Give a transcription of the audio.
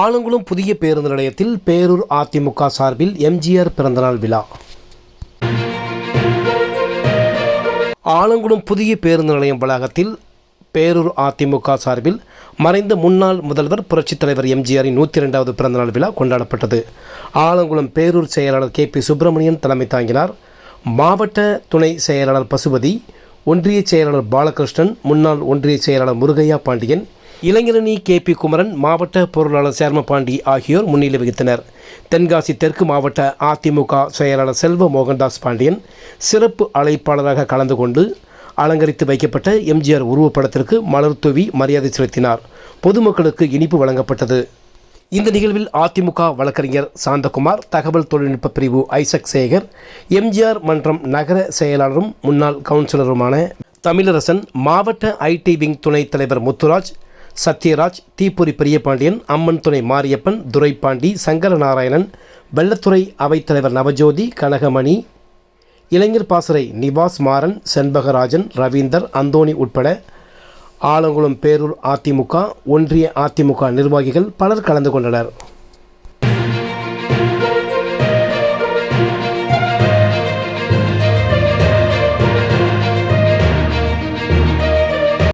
ஆலங்குளம் புதிய பேருந்து நிலையத்தில் பேரூர் அதிமுக சார்பில் எம்ஜிஆர் பிறந்தநாள் விழா. ஆலங்குளம் புதிய பேருந்து நிலையம் வளாகத்தில் பேரூர் அதிமுக சார்பில் மறைந்த முன்னாள் முதல்வர் புரட்சித் தலைவர் எம்ஜிஆரின் நூற்றி ரெண்டாவது பிறந்தநாள் விழா கொண்டாடப்பட்டது. ஆலங்குளம் பேரூர் செயலாளர் கே பி சுப்பிரமணியன் தலைமை தாங்கினார். மாவட்ட துணை செயலாளர் பசுபதி ஒன்றிய செயலாளர் பாலகிருஷ்ணன் முன்னாள் ஒன்றிய செயலாளர் முருகையா பாண்டியன் இளைஞரணி கே பி குமரன் மாவட்ட பொருளாளர் சேர்மபாண்டி ஆகியோர் முன்னிலை வகித்தனர். தென்காசி தெற்கு மாவட்ட அதிமுக செயலாளர் செல்வ மோகன்தாஸ் பாண்டியன் சிறப்பு அழைப்பாளராக கலந்து கொண்டு அலங்கரித்து வைக்கப்பட்ட எம்ஜிஆர் உருவப்படத்திற்கு மலர் தூவி மரியாதை செலுத்தினார். பொதுமக்களுக்கு இனிப்பு வழங்கப்பட்டது. இந்த நிகழ்வில் அதிமுக வழக்கறிஞர் சாந்தகுமார் தகவல் தொழில்நுட்ப பிரிவு ஐசக் சேகர் எம்ஜிஆர் மன்றம் நகர செயலாளரும் முன்னாள் கவுன்சிலருமான தமிழரசன் மாவட்ட ஐடி விங் துணைத் தலைவர் முத்துராஜ் சத்யராஜ் தீப்பொறி பெரியபாண்டியன் அம்மன் துணை மாரியப்பன் துரைப்பாண்டி சங்கரநாராயணன் வெள்ளத்துறை அவைத்தலைவர் நவஜோதி கனகமணி இளைஞர் பாசறை நிவாஸ் மாறன் செண்பகராஜன் ரவீந்தர் அந்தோணி உட்பட ஆலங்குளம் பேரூர் அதிமுக ஒன்றிய அதிமுக நிர்வாகிகள் பலர் கலந்து கொண்டனர்.